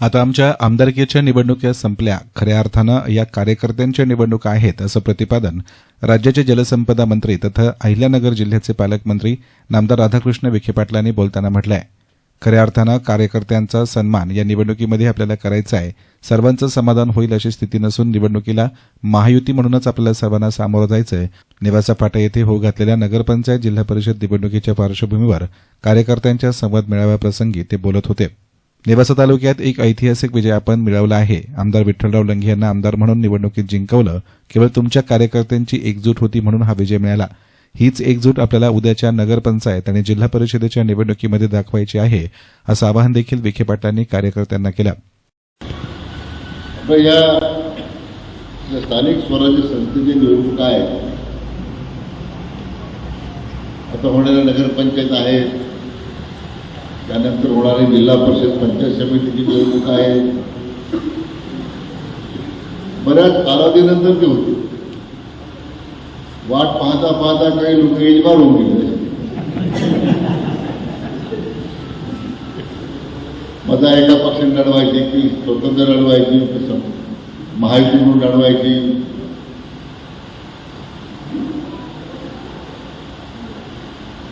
आता आमच्या आमदारकीच्या निवडणुका संपल्या. खऱ्या अर्थानं या कार्यकर्त्यांच्या निवडणुका आहेत असं प्रतिपादन राज्याचे जलसंपदा मंत्री तथा अहिल्यानगर जिल्ह्याचे पालकमंत्री नामदार राधाकृष्ण विखे पाटलांनी बोलताना म्हटलं आहे खऱ्या अर्थानं कार्यकर्त्यांचा सन्मान या निवडणुकीमध्ये आपल्याला करायचा आहे. सर्वांचं समाधान होईल अशी स्थिती नसून निवडणुकीला महायुती म्हणूनच आपल्याला सर्वांना सामोरं जायचं आहे निवासा फाटा येथे होऊ घातलेल्या नगरपंचायत जिल्हा परिषद निवडणुकीच्या पार्श्वभूमीवर कार्यकर्त्यांच्या संवाद मेळाव्याप्रसंगी ते बोलत होते. नेवासा तालुक्यात एक ऐतिहासिक विजय आपण मिळवला आहे. आमदार विठ्ठलराव लंघे यांना आमदार म्हणून निवडणुकीत जिंकवलं. केवळ तुमच्या कार्यकर्त्यांची एकजूट होती म्हणून हा विजय मिळाला. हीच एकजूट आपल्याला उद्याच्या नगरपंचायत आणि जिल्हा परिषदेच्या निवडणुकीमध्ये दाखवायची आहे असं आवाहन देखील विखे पाटलांनी कार्यकर्त्यांना केलं. या स्थानिक स्वराज्य संस्थेची निवडणूक आहे. आता होणाऱ्या नगरपंचायत आहेत. त्यानंतर होणारी जिल्हा परिषद पंचायत समितीची निवडणूक आहे. बऱ्याच कालावधीनंतर ती होती. वाट पाहता पाहता काही लोक एजबार होऊन गेले. मजा एका पक्षाने लढवायची की स्वतंत्र लढवायची म्हणून अडवायची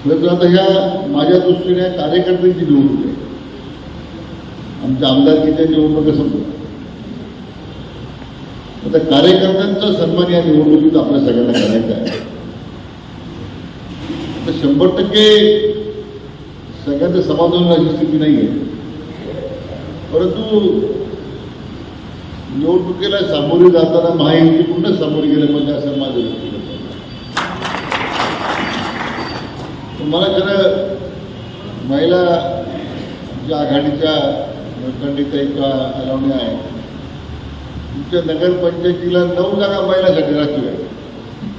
महायुती आता ह्या माझ्या दृष्टीने कार्यकर्त्यांची निवडणूक आहे. आमच्या आमदारकीच्या निवडणुका संपल्या. आता कार्यकर्त्यांचा सन्मान या निवडणुकीत आपल्या सगळ्यांना करायचा आहे. तर शंभर टक्के सगळ्यांचं समाधान होण्याची स्थिती नाही आहे. परंतु निवडणुकीला सामोरे जाताना महायुतीकडूनच सामोरे गेले म्हणजे असं माझं व्यक्तिगत मत आहे. तुम्हाला मला खरं महिला ज्या आघाडीच्या खंडित किंवा अलावण्या आहे तुमच्या नगरपंचायतीला नऊ जागा महिलासाठी राखीव आहे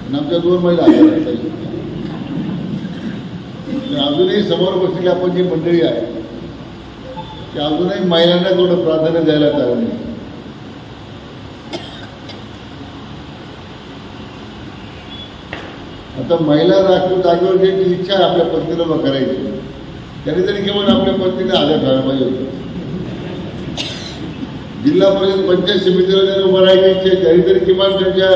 आणि आमच्या दोन महिला अजूनही समोर बसलेली आपण जी मंडळी आहे ती अजूनही महिलांना थोडं प्राधान्य द्यायला तयार आता महिला राखीव जागेवर ज्याची इच्छा आहे आपल्या पत्नीला उभं करायची. त्याने तरी केवळ आपल्या पत्नीला हजर ठेवायला पाहिजे होतं. जिल्हा परिषद पंचायत समितीला जर उभं राहायची इच्छा तरी तरी किमान त्यांच्या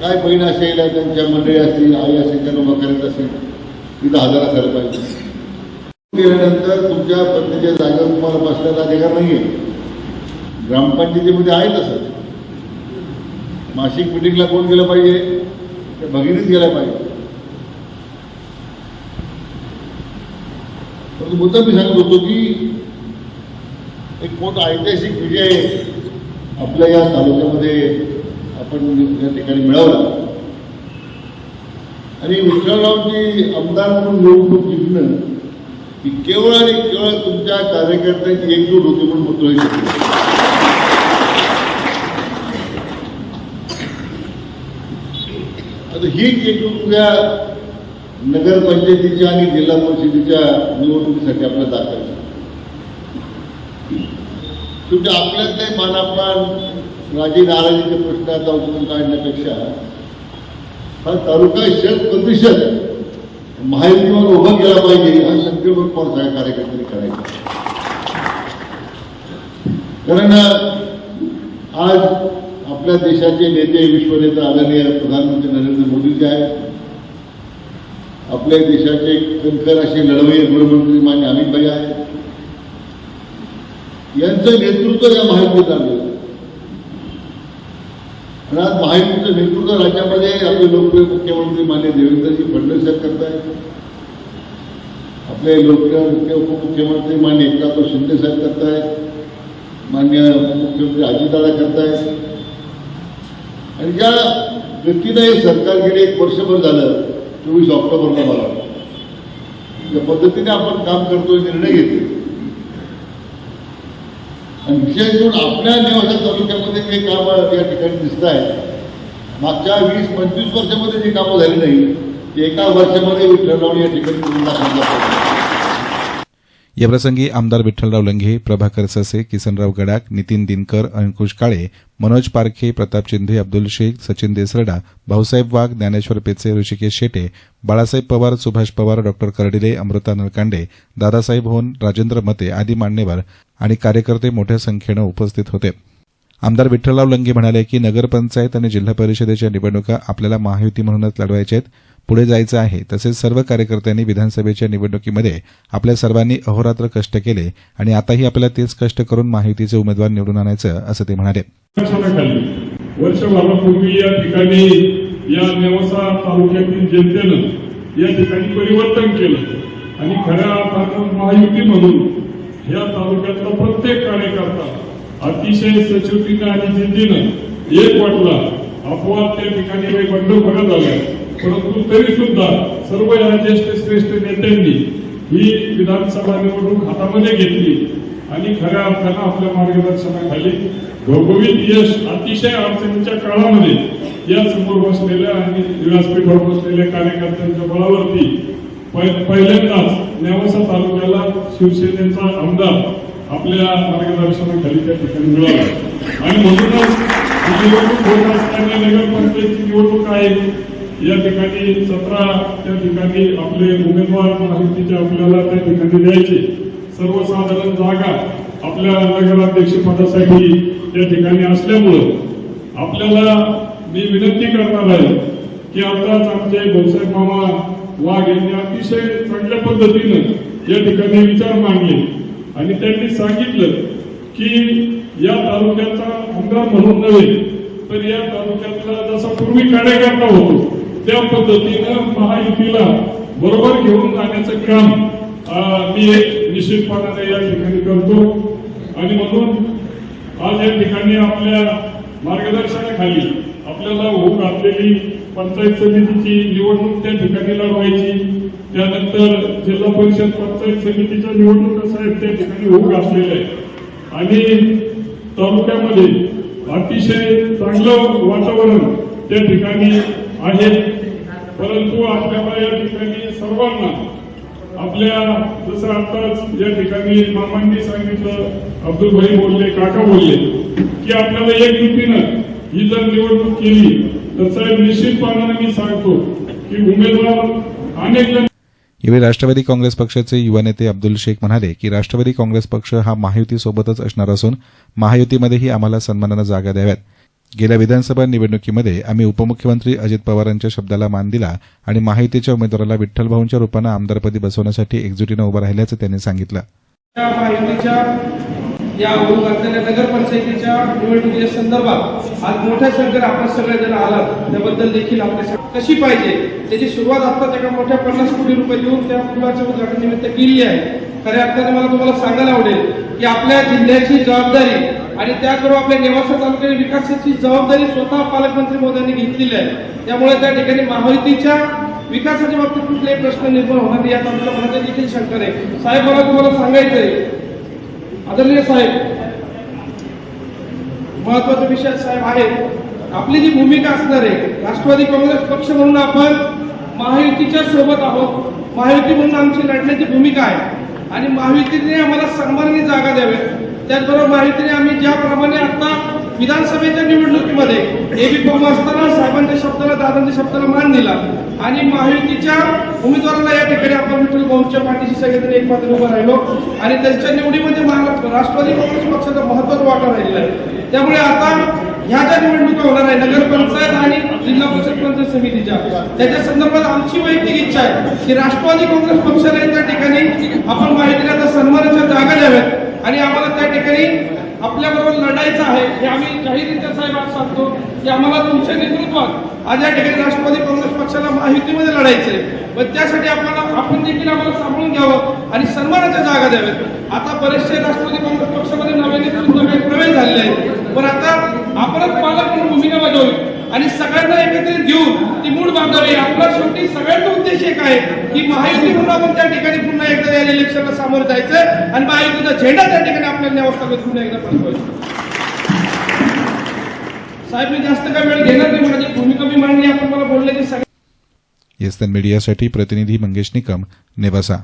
काय बहीण असेल त्यांच्या मंडळी असतील आई असेल त्यांना उभं करायचं असेल तिथं हजर असायला पाहिजे. गेल्यानंतर तुमच्या पत्नीच्या जागेवर तुम्हाला बसण्याचा अधिकार नाहीये. ग्रामपंचायतीमध्ये आहे तसं. मासिक मिटिंगला कोण गेलं पाहिजे? त्या भगिनीच गेल्या पाहिजे. परंतु मुद्दा मी सांगत होतो की एक मोठा ऐतिहासिक विजय आपल्या या तालुक्यामध्ये आपण या ठिकाणी मिळवला. आणि विठ्ठलरावची आमदार म्हणून निवडणूक जिंकणं ही केवळ आणि केवळ तुमच्या कार्यकर्त्यांची एकजूट होती म्हणून होतो तर ही एकजूट उद्या नगरपंचायतीच्या आणि जिल्हा परिषदेच्या निवडणुकीसाठी आपल्याला दाखवायची शेवटी आपल्यातले मानापमान राजी नाराजीचे प्रश्न आता उचलून काढण्यापेक्षा हा तालुका शत प्रतिशत माहितीवर उभं केला पाहिजे हा संकल्प पण सगळ्या कार्यकर्त्यांनी करायचा. कारण आज आपल्या देशाचे नेते विश्वनेता आदरणीय प्रधानमंत्री नरेंद्र मोदीचे आहेत. आपल्या देशाचे कणखर असे लढवय्ये गृहमंत्री मान्य अमित भाई आहेत. यांचं नेतृत्व या महायुतीत आलेलं आहे. आणि आज महायुतीचं नेतृत्व राज्यामध्ये आपले लोकप्रिय मुख्यमंत्री मान्य देवेंद्रजी फडणवीस साहेब करतायत. आपले लोकप्रिय मुख्य उपमुख्यमंत्री मान्य एकनाथ शिंदे साहेब करतायत. मान्य मुख्यमंत्री अजितदादा करतायत. आणि ज्या व्यक्तीनं हे सरकार गेले एक वर्षभर झालं चोवीस ऑक्टोबरला मला. ज्या पद्धतीने आपण काम करतोय निर्णय घेतोय. आणि विशेष करून आपल्या निवासा तालुक्यामध्ये जे काम या ठिकाणी दिसत आहेत मागच्या वीस पंचवीस वर्षामध्ये जी कामं झाली नाही ते एका वर्षामध्ये विठ्ठलराव या ठिकाणी याप्रसंगी आमदार विठ्ठलराव लंघे प्रभाकर ससे किसनराव गडाक नितीन दिनकर अंकुश काळे मनोज पारखे प्रताप चिंधे अब्दुल शेख सचिन देसरडा भाऊसाहेब वाघ ज्ञानेश्वर पेचे ऋषिकेश शेटे बाळासाहेब पवार सुभाष पवार डॉक्टर कर्डिले अमृता नरकांडे दादासाहेब होन राजेंद्र मते आदी मान्यवर आणि कार्यकर्ते मोठ्या संख्येनं उपस्थित होते. आमदार विठ्ठलराव लंगे म्हणाले की नगरपंचायत आणि जिल्हा परिषदेच्या निवडणुका आपल्याला महायुती म्हणूनच लढवायच्या आहेत. पुढे जायचं आहे. तसेच सर्व कार्यकर्त्यांनी विधानसभेच्या निवडणुकीमध्ये आपल्या सर्वांनी अहोरात्र कष्ट केले आणि आताही आपल्याला तेच कष्ट करून महायुतीचे उमेदवार निवडून आणायचं असं ते म्हणाले. वर्षभरापूर्वी या ठिकाणी या नेवासा तालुक्यातील जनतेनं या ठिकाणी परिवर्तन केलं. आणि खऱ्या अर्थानं महायुती म्हणून या तालुक्यातला प्रत्येक कार्यकर्ता अतिशय सचोटीनं आणि जिद्दीनं एक वाटला अपवाद त्या ठिकाणी काही बंड भरत आल्या परंतु तरी सुद्धा सर्व या ज्येष्ठ श्रेष्ठ नेत्यांनी ही विधानसभा निवडणूक हातामध्ये घेतली आणि खऱ्या अर्थानं आपल्या मार्गदर्शनाखाली घवघवीत यश अतिशय अडचणीच्या काळामध्ये या समोर बसलेल्या आणि व्यासपीठावर बसलेल्या कार्यकर्त्यांच्या बळावरती पहि- पहिल्यांदाच नेवासा तालुक्याला शिवसेनेचा आमदार आपल्या मार्गदर्शनाखाली त्या ठिकाणी मिळाला. आणि म्हणूनच निवडणूक होत असताना नगरपंचायतची निवडणूक आहे. या ठिकाणी सतरा त्या ठिकाणी आपले उमेदवार महायुतीचे आपल्याला त्या ठिकाणी द्यायचे. सर्वसाधारण जागा आपल्या नगराध्यक्षपदासाठी त्या ठिकाणी असल्यामुळं आपल्याला मी विनंती करणार आहे की आताच आमचे भाऊसाहेब मामा वाघ यांनी अतिशय चांगल्या पद्धतीनं या ठिकाणी विचार मांडले. आणि त्यांनी सांगितलं की या तालुक्याचा आमदार म्हणून नव्हे तर या तालुक्यातला जसा पूर्वी कार्यकर्ता होतो त्या पद्धतीनं महायुतीला बरोबर घेऊन जाण्याचं काम मी एक निश्चितपणाने या ठिकाणी करतो. आणि म्हणून आज या ठिकाणी आपल्या मार्गदर्शनाखाली आपल्याला होऊ घातलेली पंचायत समितीची निवडणूक त्या ठिकाणी लढवायची. त्यानंतर जिल्हा परिषद पंचायत समितीच्या निवडणुका साहेब त्या ठिकाणी होऊ घातलेल्या आहे आणि तालुक्यामध्ये अतिशय चांगलं वातावरण त्या ठिकाणी आहेत. परंतु आपल्याला या ठिकाणी सर्वांना आपल्या जसं आताच या ठिकाणी मामांनी सांगितलं अब्दुल भाई बोलले काका बोलले की आपल्याला एक युतीनं ही जर निवडणूक केली तर साहेब निश्चितपणाने मी सांगतो की उमेदवार अनेक जण यावेळी राष्ट्रवादी काँग्रेस पक्षाचे युवा नेते अब्दुल शेख म्हणाले की राष्ट्रवादी काँग्रेस पक्ष हा महायुतीसोबतच असणार असून महायुतीमध्येही आम्हाला सन्मानानं जागा द्याव्यात. गेल्या विधानसभा निवडणुकीमध्ये आम्ही उपमुख्यमंत्री अजित पवारांच्या शब्दाला मान दिला आणि महायुतीच्या उमेदवाराला विठ्ठलभाऊंच्या रूपानं आमदारपदी बसवण्यासाठी एकजुटीनं उभं राहिल्याचं त्यांनी सांगितलं. या महायुतीच्या या नगरपंचायतीच्या निवडणुकीच्या संदर्भात आज मोठ्या संख्येने आपण सगळेजण आलात. त्याबद्दल देखील आपल्या कशी पाहिजे? त्याची सुरुवात आता एका मोठ्या पन्नास कोटी रुपये देऊन त्या पुलाच्या उद्घाटन निमित्त केली आहे. खऱ्या अर्थाने मला तुम्हाला सांगायला आवडेल की आपल्या जिल्ह्याची जबाबदारी आणि त्याबरोबर आपल्या नेवासा तालुक्याच्या विकासाची जबाबदारी स्वतः पालकमंत्री मोदयांनी घेतलेली आहे. त्यामुळे त्या ठिकाणी महायुतीच्या विकासाच्या बाबतीत कुठलेही प्रश्न निर्माण होणार नाही. यात आमच्या मनात देखील शंका नाही साहेब मला तुम्हाला सांगायचंय. आदरणीय साहेब महत्त्वाचा विषय साहेब आहे. आपली जी भूमिका असणार आहे राष्ट्रवादी काँग्रेस पक्ष म्हणून आपण महायुतीच्या सोबत आहोत. महायुती म्हणून आमची लढण्याची भूमिका आहे. आणि महायुतीने आम्हाला सन्मानाने जागा द्याव्यात त्याचबरोबर माहितीने आम्ही ज्याप्रमाणे आता विधानसभेच्या निवडणुकीमध्ये एबी फॉर्म असताना साहेबांच्या शब्दाला दादांच्या शब्दाला मान दिला आणि महायुतीच्या उमेदवाराला या ठिकाणी आपण विठ्ठल भाऊंच्या पाठीशी सगळेजण एकमात्र उभं राहिलो आणि त्यांच्या निवडीमध्ये महाराष्ट्र राष्ट्रवादी काँग्रेस पक्षाचा महत्त्वाचा वाटा राहिलेला आहे. त्यामुळे आता ह्या ज्या निवडणुका होणार आहे नगरपंचायत आणि जिल्हा परिषद पंचायत समितीच्या त्याच्या संदर्भात आमची वैयक्तिक इच्छा आहे की राष्ट्रवादी काँग्रेस पक्षाने त्या ठिकाणी आपण माहितीला आता सन्मानाच्या जागा द्याव्यात. आणि आम्हाला त्या ठिकाणी आपल्याबरोबर लढायचं आहे हे आम्ही जाहीररित्या साहेब आज सांगतो की आम्हाला तुमच्या नेतृत्वात आज या ठिकाणी राष्ट्रवादी काँग्रेस पक्षाला महायुतीमध्ये लढायचे पण त्यासाठी आपल्याला आपण देखील आम्हाला सांभाळून घ्यावं आणि सन्मानाच्या जागा द्याव्यात. आता बरेचसे राष्ट्रवादी काँग्रेस पक्षामध्ये नव्याने नेतृत्व काही प्रवेश झालेले आहेत. पण आता आपणच पालक म्हणून भूमिका बजावली. आणि सगळ्यांना एकत्रित घेऊन ती मूळ बांधावी आपला शेवटी सगळ्यांना आहे. की महायुती पुन्हा आपण त्या ठिकाणी पुन्हा एकदा या इलेक्शनला सामोरं जायचं आणि महायुतीचा झेंडा त्या ठिकाणी आपल्याला न्यावं पुन्हा एकदा फडकवायचं साहेब मी जास्त काय वेळ घेणार नाही. माझी भूमिका मी मांडली. आपण मला बोलले की सगळ्या येस्तन मीडियासाठी प्रतिनिधी मंगेश निकम नेवासा.